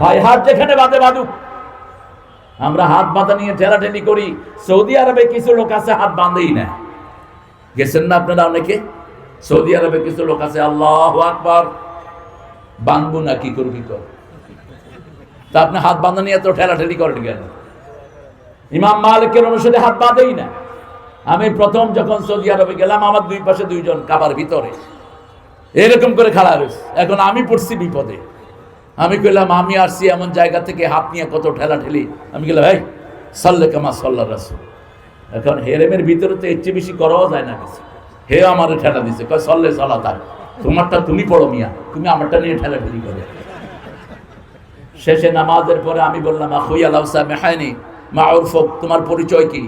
হয় হাত যেখানে বাঁধে বাঁধুক। আমরা হাত বাঁধা নিয়ে ঠেলাঠেলি করি, সৌদি আরবে কিছু লোক আছে, হাত বাঁধেই না। গেছেন না আপনারা অনেকে? সৌদি আরবে কিছু লোক আছে, আল্লাহ আকবার। বাঁধবো না, কি করবি কর তা আপনি হাত বাঁধা নিয়ে তো ঠেলাঠেলি করেন কেন? ইমাম মালিকের অনুসারে হাত বাঁধেই না। আমি প্রথম যখন সৌদি আরবে গেলাম, আমার দুই পাশে দুইজন কাবার ভিতরে। এরকম করে খাড়া রয়েছে। এখন আমি পড়ছি বিপদে। আমি কইলাম, আমি আসছি এমন জায়গা থেকে হাত নিয়ে কত ঠেলা ঠেলি আমি গেলাম ভাই সাল্লে কামা সাল্লা রাসুল। এখন হেরেমের ভিতরে তো এর চেয়ে বেশি করাও যায় না কিছু। হে আমার ঠেলা দিছে, কয়, সল্লে সলা তার তোমারটা তুমি পড়ো মিয়া, তুমি আমারটা নিয়ে ঠেলা ঠেলি করে। শেষে নামাজের পরে আমি বললাম আহুই আলাউ মেহায়নি মা উরফক তোমার পরিচয় কি?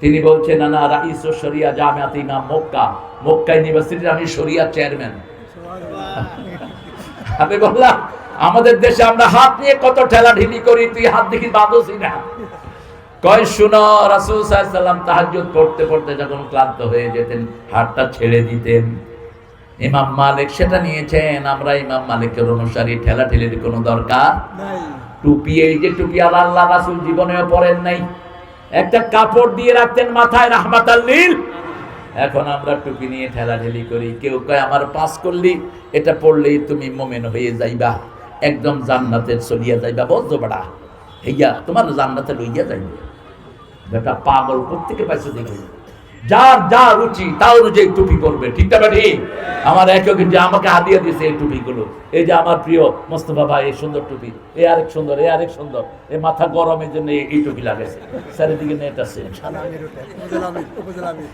তিনি বলছেন না না রাইস শরিয়া জামিয়াত ইমাম মক্কা। মক্কা ইউনিভার্সিটির আমি শরিয়া চেয়ারম্যান। আমি বললাম আমাদের দেশে আমরা হাত নিয়ে কত ঠেলা ঢিলি করি তুই হাত দেখি বাঁধোসি না। কয় শুনো রাসূল সাল্লাম তাহাজ্জুদ পড়তে পড়তে যখন ক্লান্ত হয়ে যেতেন হাতটা ছেড়ে দিতেন। ইমাম মালিক সেটা নিয়েছেন আমরা ইমাম মালিকের অনুসারী ঠেলা ঠেলির কোনো দরকার টুপি এই যে টুপি আল্লাহ রাসূল জীবনেও পরেন নাই। একটা কাপড় দিয়ে রাখতেন মাথায় রাহমাত নীল এখন আমরা টুপি নিয়ে ঠেলাঠেলি করি। কেউ কয়, আমার পাস করলি, এটা পড়লেই তুমি মোমেন হয়ে যাইবা। একদম জান্নাতের চলিয়া যাইবা বদ্ধ বাড়া হইয়া তোমার জান্নাতে লইয়া যাইবে। বেটা, পাগল প্রত্যেকে পাইছো দেখে? যার যা রুচি তা অনুযায়ী টুপি করবে ঠিক না ঠিক আমার এক যে আমাকে হাদিয়া দিয়েছে এই টুপিগুলো। এই যে আমার প্রিয় মোস্তফা ভাই, এই সুন্দর টুপি। এ আরেক সুন্দর, এ আরেক সুন্দর। এ মাথা গরমের জন্য এই- টুপি লাগাইছে। চারিদিকে নেট আছে।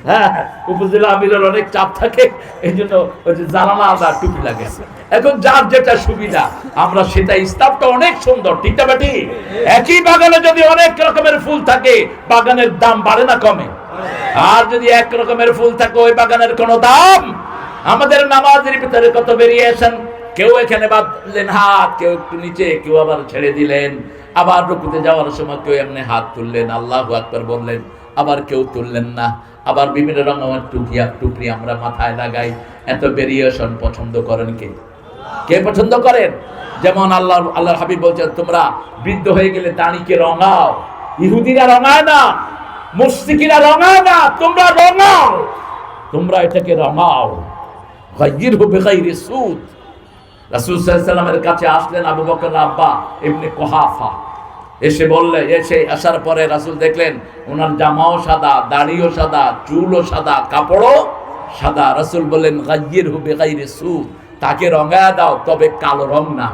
হ্যাঁ উপজেলা আমিরের অনেক চাপ থাকে। এই জন্য ওই যে জানালা আলাদা টুপি লাগাইছে। এখন যার যেটা সুবিধা, আমরা সেটা স্টাফটা অনেক সুন্দর, ঠিক না একই বাগানে যদি অনেক রকমের ফুল থাকে, বাগানের দাম বাড়ে না কমে। আর যদি এক রকমের ফুল থাকে, ওই বাগানের কোনো দাম? আমাদের নামাজের ভিতরে কত ভেরিয়েশন কেউ এখানে বাঁধলেন হাত, কেউ একটু নিচে, কেউ আবার ছেড়ে দিলেন। আবার রুকুতে যাওয়ার সময় কেউ এমনি হাত তুললেন, আল্লাহ আকবার বললেন, আবার কেউ তুললেন না। আবার বিভিন্ন রকমের টুপিয়া টুপি আমরা মাথায় লাগাই। এত ভেরিয়েশন পছন্দ করেন কে? কে পছন্দ করেন? যেমন আল্লাহ আল্লাহ হাবিব বলছেন, তোমরা বৃদ্ধ হয়ে গেলে দাঁড়িকে রঙাও। ইহুদিরা রঙায় না। মুসলিকিরা রঙায় না তোমরা রঙাও তোমরা এটাকে রঙাও গাইর হবে গাইরে সুদ। রাসূল সাল্লাল্লাহু কাছে আসলেন আবু বকর আব্বা ইবনে কুহাফা। এসে বললে, এসে আসার পরে রাসূল দেখলেন ওনার জামাও সাদা, দাড়িও সাদা, চুলও সাদা, কাপড়ও সাদা। রাসূল বললেন গাইর হবে গাইরে সুদ, তাকে রঙায় দাও, তবে কালো রং না।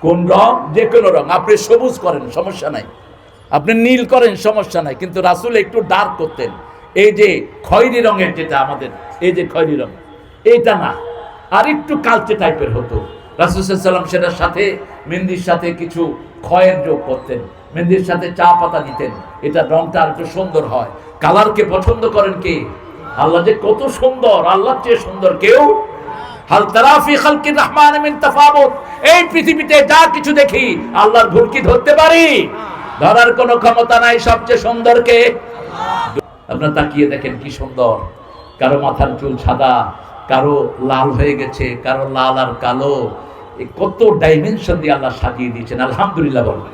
কোন রং? যে কোনো রং। আপনি সবুজ করেন, সমস্যা নাই। আপনি নীল করেন, সমস্যা নাই। কিন্তু রাসূল একটু ডার্ক করতেন। এই যে খয়েরি রঙের যেটা আমাদের, এই যে খয়েরি রং এইটা না। আর একটু কালচে টাইপের হতো। রাসুসাল্লাম সেটার সাথে, মেহেন্দির সাথে কিছু খয়ের যোগ করতেন। মেহেন্দির সাথে চা পাতা দিতেন। এটা রংটা আর একটু সুন্দর হয়। কালারকে পছন্দ করেন কে? আল্লাহ যে কত সুন্দর, আল্লাহর চেয়ে সুন্দর কেউ এই পৃথিবীতে যা কিছু দেখি, আল্লাহর ভুল কি ধরতে পারি? ধরার কোনো ক্ষমতা নাই সবচেয়ে সুন্দর কে আপনার তাকিয়ে দেখেন কি সুন্দর। কারও মাথার চুল সাদা, কারও লাল হয়ে গেছে, কারও লাল আর কালো। কত ডাইমেনশন দিয়ে আল্লাহ সাজিয়ে দিয়েছেন, আলহামদুলিল্লাহ বলবেন